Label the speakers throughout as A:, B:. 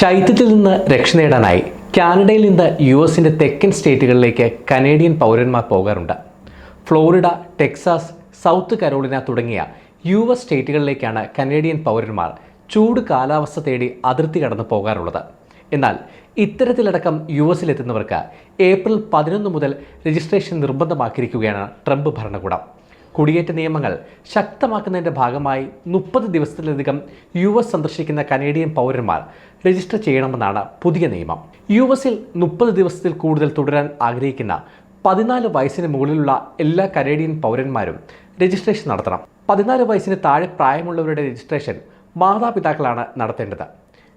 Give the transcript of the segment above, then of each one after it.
A: ശൈത്യത്തിൽ നിന്ന് രക്ഷ നേടാനായി കാനഡയിൽ നിന്ന് യു എസിന്റെ തെക്കൻ സ്റ്റേറ്റുകളിലേക്ക് കനേഡിയൻ പൗരന്മാർ പോകാറുണ്ട്. ഫ്ലോറിഡ ടെക്സാസ് സൗത്ത് കരോളിന തുടങ്ങിയ യു എസ് സ്റ്റേറ്റുകളിലേക്കാണ് കനേഡിയൻ പൗരന്മാർ ചൂട് കാലാവസ്ഥ തേടി അതിർത്തി കടന്നു പോകാറുള്ളത്. എന്നാൽ ഇത്തരത്തിലടക്കം യു എസിലെത്തുന്നവർക്ക് ഏപ്രിൽ പതിനൊന്ന് മുതൽ രജിസ്ട്രേഷൻ നിർബന്ധമാക്കിയിരിക്കുകയാണ് ട്രംപ് ഭരണകൂടം. കുടിയേറ്റ നിയമങ്ങൾ ശക്തമാക്കുന്നതിന്റെ ഭാഗമായി മുപ്പത് ദിവസത്തിലധികം യു എസ് സന്ദർശിക്കുന്ന കനേഡിയൻ പൗരന്മാർ രജിസ്റ്റർ ചെയ്യണമെന്നാണ് പുതിയ നിയമം. യു എസിൽ മുപ്പത് ദിവസത്തിൽ കൂടുതൽ തുടരാൻ ആഗ്രഹിക്കുന്ന പതിനാല് വയസ്സിന് മുകളിലുള്ള എല്ലാ കനേഡിയൻ പൗരന്മാരും രജിസ്ട്രേഷൻ നടത്തണം. പതിനാല് വയസ്സിന് താഴെ പ്രായമുള്ളവരുടെ രജിസ്ട്രേഷൻ മാതാപിതാക്കളാണ് നടത്തേണ്ടത്.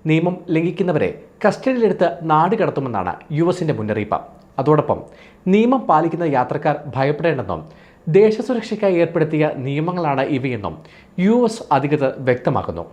A: നിയമം ലംഘിക്കുന്നവരെ കസ്റ്റഡിയിലെടുത്ത് നാട് കടത്തുമെന്നാണ് യു എസിന്റെ മുന്നറിയിപ്പ്. അതോടൊപ്പം നിയമം പാലിക്കുന്ന യാത്രക്കാർ ഭയപ്പെടേണ്ടെന്നും ദേശസുരക്ഷയ്ക്കായി ഏർപ്പെടുത്തിയ നിയമങ്ങളാണ് ഇവയെന്നും യു എസ് അധികൃതർ വ്യക്തമാക്കുന്നു.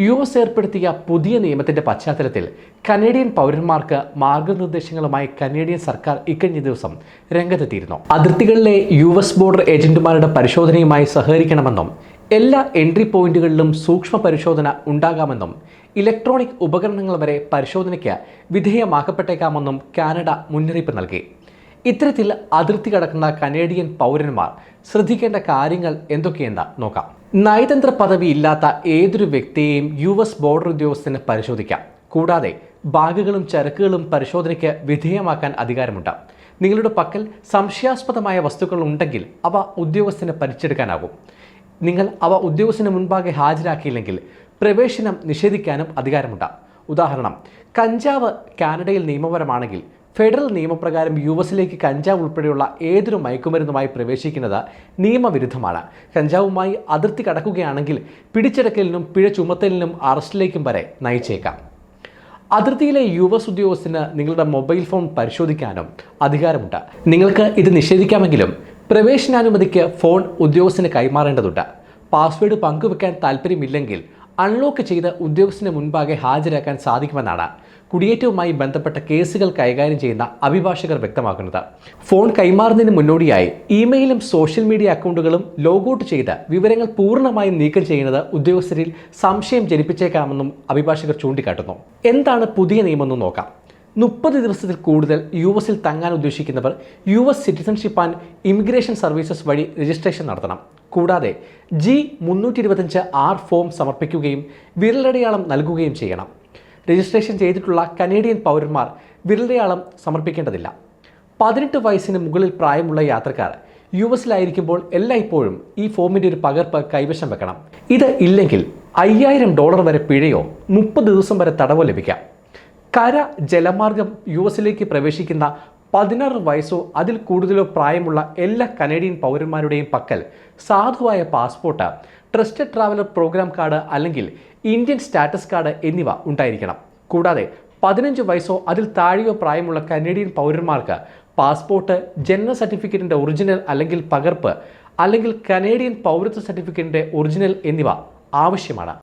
A: യു എസ് ഏർപ്പെടുത്തിയ പുതിയ നിയമത്തിന്റെ പശ്ചാത്തലത്തിൽ കനേഡിയൻ പൗരന്മാർക്ക് മാർഗനിർദ്ദേശങ്ങളുമായി കനേഡിയൻ സർക്കാർ ഇക്കഴിഞ്ഞ ദിവസം രംഗത്തെത്തിയിരുന്നു. അതിർത്തികളിലെ യു എസ് ബോർഡർ ഏജന്റുമാരുടെ പരിശോധനയുമായി സഹകരിക്കണമെന്നും എല്ലാ എൻട്രി പോയിന്റുകളിലും സൂക്ഷ്മ പരിശോധന ഉണ്ടാകാമെന്നും ഇലക്ട്രോണിക് ഉപകരണങ്ങൾ വരെ പരിശോധനയ്ക്ക് വിധേയമാക്കപ്പെട്ടേക്കാമെന്നും കാനഡ മുന്നറിയിപ്പ് നൽകി. ഇത്തരത്തിൽ അതിർത്തി കടക്കുന്ന കനേഡിയൻ പൗരന്മാർ ശ്രദ്ധിക്കേണ്ട കാര്യങ്ങൾ എന്തൊക്കെയെന്ന് നോക്കാം. നയതന്ത്ര പദവി ഇല്ലാത്ത ഏതൊരു വ്യക്തിയെയും യു എസ് ബോർഡർ ഉദ്യോഗസ്ഥന് പരിശോധിക്കാം. കൂടാതെ ബാഗുകളും ചരക്കുകളും പരിശോധനയ്ക്ക് വിധേയമാക്കാൻ അധികാരമുണ്ട്. നിങ്ങളുടെ പക്കൽ സംശയാസ്പദമായ വസ്തുക്കൾ ഉണ്ടെങ്കിൽ അവ ഉദ്യോഗസ്ഥന് പരിച്ചെടുക്കാനാകും. നിങ്ങൾ അവ ഉദ്യോഗസ്ഥന് മുൻപാകെ ഹാജരാക്കിയില്ലെങ്കിൽ പ്രവേശനം നിഷേധിക്കാനും അധികാരമുണ്ട്. ഉദാഹരണം കഞ്ചാവ് കാനഡയിൽ നിയമപരമാണെങ്കിൽ ഫെഡറൽ നിയമപ്രകാരം യു എസിലേക്ക് കഞ്ചാവ് ഉൾപ്പെടെയുള്ള ഏതൊരു മയക്കുമരുന്നുമായി പ്രവേശിക്കുന്നത് നിയമവിരുദ്ധമാണ്. കഞ്ചാവുമായി അതിർത്തി കടക്കുകയാണെങ്കിൽ പിടിച്ചെടുക്കലിനും പിഴ ചുമത്തലിനും അറസ്റ്റിലേക്കും വരെ നയിച്ചേക്കാം. അതിർത്തിയിലെ യു എസ് ഉദ്യോഗസ്ഥന് നിങ്ങളുടെ മൊബൈൽ ഫോൺ പരിശോധിക്കാനും അധികാരമുണ്ട്. നിങ്ങൾക്ക് ഇത് നിഷേധിക്കാമെങ്കിലും പ്രവേശനാനുമതിക്ക് ഫോൺ ഉദ്യോഗസ്ഥന് കൈമാറേണ്ടതുണ്ട്. പാസ്വേഡ് പങ്കുവെക്കാൻ താല്പര്യമില്ലെങ്കിൽ അൺലോക്ക് ചെയ്ത് ഉദ്യോഗസ്ഥന് മുൻപാകെ ഹാജരാക്കാൻ സാധിക്കുമെന്നാണ് കുടിയേറ്റവുമായി ബന്ധപ്പെട്ട കേസുകൾ കൈകാര്യം ചെയ്യുന്ന അഭിഭാഷകർ വ്യക്തമാക്കുന്നത്. ഫോൺ കൈമാറുന്നതിന് മുന്നോടിയായി ഇമെയിലും സോഷ്യൽ മീഡിയ അക്കൗണ്ടുകളും ലോഗൌട്ട് ചെയ്ത് വിവരങ്ങൾ പൂർണമായും നീക്കം ചെയ്യുന്നത് ഉദ്യോഗസ്ഥരിൽ സംശയം ജനിപ്പിച്ചേക്കാമെന്നും അഭിഭാഷകർ ചൂണ്ടിക്കാട്ടുന്നു. എന്താണ് പുതിയ നിയമമെന്ന് നോക്കാം. മുപ്പത് ദിവസത്തിൽ കൂടുതൽ യു എസിൽ തങ്ങാൻ ഉദ്ദേശിക്കുന്നവർ U S citizenship and immigration services വഴി രജിസ്ട്രേഷൻ നടത്തണം. കൂടാതെ ജി മുന്നൂറ്റി ഇരുപത്തഞ്ച് ആർ ഫോം സമർപ്പിക്കുകയും വിരലടയാളം നൽകുകയും ചെയ്യണം. രജിസ്ട്രേഷൻ ചെയ്തിട്ടുള്ള കനേഡിയൻ പൗരന്മാർ വിരലടയാളം സമർപ്പിക്കേണ്ടതില്ല. പതിനെട്ട് വയസ്സിന് മുകളിൽ പ്രായമുള്ള യാത്രക്കാർ യു എസിലായിരിക്കുമ്പോൾ എല്ലായ്പ്പോഴും ഈ ഫോമിന്റെ ഒരു പകർപ്പ് കൈവശം വെക്കണം. ഇത് ഇല്ലെങ്കിൽ അയ്യായിരം ഡോളർ വരെ പിഴയോ മുപ്പത് ദിവസം വരെ തടവോ ലഭിക്കാം. കര ജലമാർഗം യു എസിലേക്ക് പ്രവേശിക്കുന്ന പതിനാറ് വയസ്സോ അതിൽ കൂടുതലോ പ്രായമുള്ള എല്ലാ കനേഡിയൻ പൗരന്മാരുടെയും പക്കൽ സാധുവായ passport trusted traveller program card അല്ലെങ്കിൽ ഇന്ത്യൻ സ്റ്റാറ്റസ് കാർഡ് എന്നിവ ഉണ്ടായിരിക്കണം. കൂടാതെ പതിനഞ്ച് വയസ്സോ അതിൽ താഴെയോ പ്രായമുള്ള കനേഡിയൻ പൗരന്മാർക്ക് പാസ്പോർട്ട് ജനന സർട്ടിഫിക്കറ്റിന്റെ ഒറിജിനൽ അല്ലെങ്കിൽ പകർപ്പ് അല്ലെങ്കിൽ കനേഡിയൻ പൗരത്വ സർട്ടിഫിക്കറ്റിന്റെ ഒറിജിനൽ എന്നിവ ആവശ്യമാണ്.